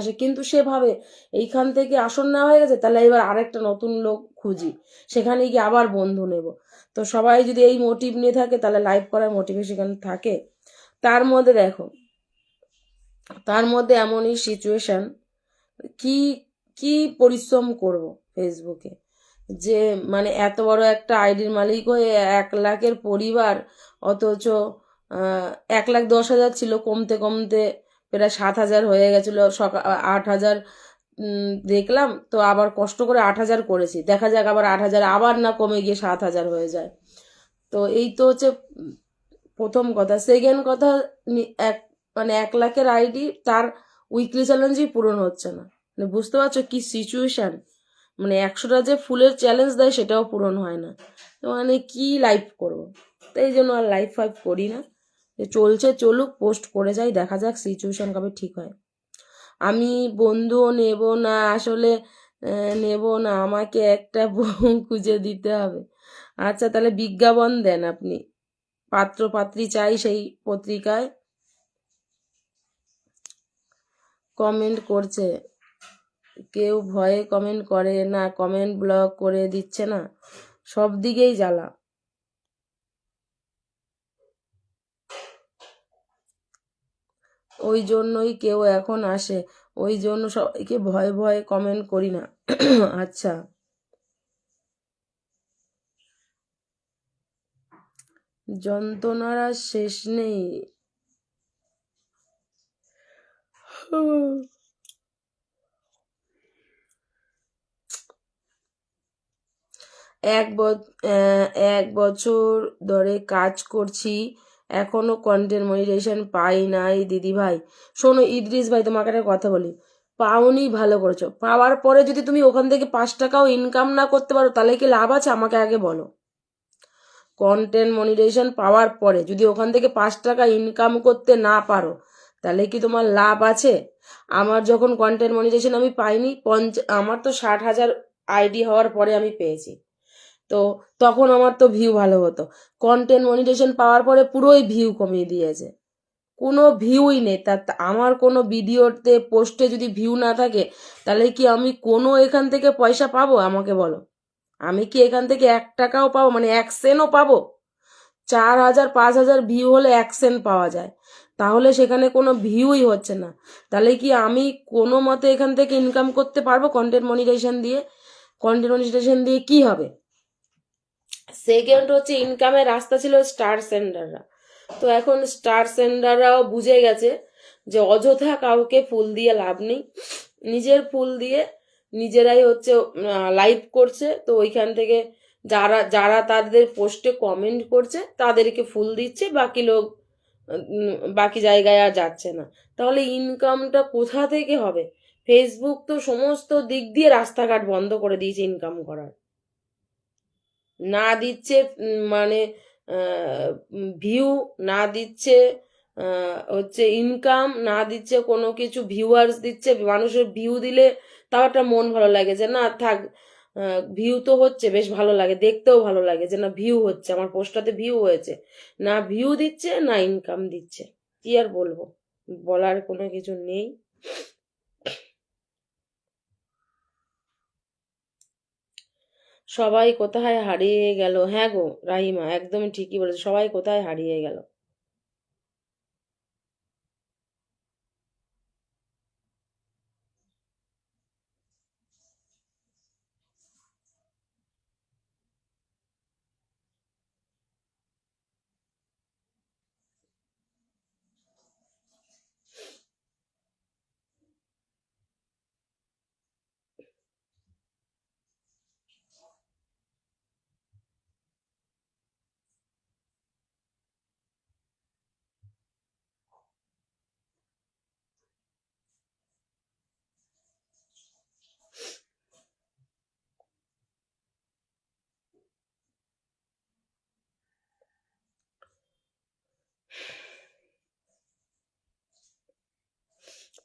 আসে। কিন্তু সে ভাবে এইখান থেকে আসন নেওয়া হয়ে গেছে, তাহলে এবার আরেকটা নতুন লোক খুঁজি। সেখানে গিয়ে আবার বন্ধু নেব। তো সবাই যদি এই মোটিভ নিয়ে থাকে, তাহলে লাইভ করার মোটিভেশন থাকে। তার মধ্যে দেখো, তার মধ্যে এমনই সিচুয়েশান কি কি পরিশ্রম করব ফেসবুকে যে মানে এত বড় একটা আইডির মালিক হয়ে এক লাখের পরিবার, অথচ এক লাখ দশ হাজার ছিল কমতে কমতে প্রায় সাত হাজার হয়ে গেছিল সকাল আট হাজার দেখলাম, তো আবার কষ্ট করে আট হাজার করেছি। দেখা যাক আবার আট হাজার, আবার না কমে গিয়ে সাত হাজার হয়ে যায়। তো এই তো হচ্ছে প্রথম কথা। সেকেন্ড কথা এক মানে এক লাখের আইডি তার উইকলি চ্যালেঞ্জই পূরণ হচ্ছে না। মানে বুঝতে পারছ কি সিচুয়েশান মানে একশোটা যে ফুলের চ্যালেঞ্জ দেয়, সেটাও পূরণ হয় না। মানে কি লাইভ করব? তাই জন্য আর লাইফ ফাইভ করি না। যে চলছে চলুক, পোস্ট করে যাই, দেখা যাক সিচুয়েশন কবে ঠিক হয়। আমি বন্ধুও নেব না, আসলে নেব না, আমাকে একটা বউ খুঁজে দিতে হবে। আচ্ছা তাহলে বিজ্ঞাপন দেন আপনি। পাত্র পাত্রী চাই সেই পত্রিকায়। কমেন্ট করছে। কেউ ভয়ে কমেন্ট করে না কমেন্ট ব্লক করে দিচ্ছে না। সব দিকেই জ্বালা। ওই জন্যই কেউ এখন আসে। ওই জন্য সবাইকে ভয়ে ভয়ে কমেন্ট করি না। আচ্ছা। যন্ত্রণার শেষ নেই। এক এক বছর ধরে কাজ করছি। এখনও কন্টেন্ট মনিটাইজেশন পাই নাই দিদি ভাই শোনো, ইদ্রিস ভাই, তোমাকে একটা কথা বলি। পাওনি ভালো করেছ। পাওয়ার পরে যদি তুমি ওখান থেকে পাঁচ টাকাও ইনকাম না করতে পারো, তাহলে কি লাভ আছে? আমাকে আগে বলো। কন্টেন্ট মনিটাইজেশন পাওয়ার পরে যদি ওখান থেকে পাঁচ টাকা ইনকাম করতে না পারো, তাহলে কি তোমার লাভ আছে? আমার যখন কন্টেন্ট মনিটাইজেশন আমি পাইনি, পঞ্চ আমার তো ষাট হাজার আইডি হওয়ার পরে আমি পেয়েছি। তো তখন আমার তো ভিউ ভালো হতো। কন্টেন্ট মনিটেশন পাওয়ার পরে পুরোই ভিউ কমিয়ে দিয়েছে। কোনো ভিউই নেই। তা আমার কোনো ভিডিওতে পোস্টে যদি ভিউ না থাকে, তাহলে কি আমি কোনো এখান থেকে পয়সা পাবো? আমাকে বলো। আমি কি এখান থেকে এক টাকাও পাবো? মানে এক সেন্টও পাবো? চার হাজার, পাঁচ হাজার ভিউ হলে এক সেন্ট পাওয়া যায়। তাহলে সেখানে কোনো ভিউই হচ্ছে না। তাহলে কি আমি কোনো মতে এখান থেকে ইনকাম করতে পারব কন্টেন্ট মনিটাইজেশন দিয়ে? কন্টেন্ট মনিটাইজেশন দিয়ে কি হবে? সেকেন্ড হচ্ছে ইনকামের রাস্তা ছিল স্টার সেন্ডাররা তো এখন স্টার সেন্ডাররাও বুঝে গেছে যে অযথা কাউকে ফুল দিয়ে লাভ নেই। নিজের ফুল দিয়ে নিজেরাই হচ্ছে লাইভ করছে। তো ওইখান থেকে যারা যারা তাদের পোস্টে কমেন্ট করছে, তাদেরকে ফুল দিচ্ছে, বাকি লোক বাকি জায়গায় আর যাচ্ছে না। তাহলে ইনকামটা কোথা থেকে হবে? ফেসবুক তো সমস্ত দিক দিয়ে রাস্তাঘাট বন্ধ করে দিয়েছে ইনকাম করার। না দিচ্ছে মানে ভিউ না দিচ্ছে হচ্ছে ইনকাম না দিচ্ছে কোনো কিছু ভিউয়ার্স দিচ্ছে, মানুষের ভিউ দিলে তাও একটা মন ভালো লাগে যে, না, থাক ভিউ তো হচ্ছে, বেশ ভালো লাগে, দেখতেও ভালো লাগে যে, না ভিউ হচ্ছে, আমার পোস্টটাতে ভিউ হয়েছে। না ভিউ দিচ্ছে, না ইনকাম দিচ্ছে। কি আর বলব? বলার কোনো কিছু নেই। সবাই কোথায় হারিয়ে গেল? হ্যাঁ গো রাহিমা একদমই ঠিকই বলেছে সবাই কোথায় হারিয়ে গেল?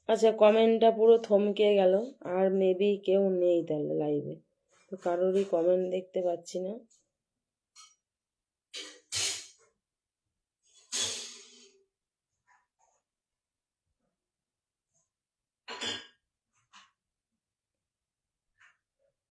আচ্ছা কমেন্টটা পুরো থমকে গেল, আর মেবি কেউ নেই তাহলে লাইভে তো কারোরই কমেন্ট দেখতে পাচ্ছি না।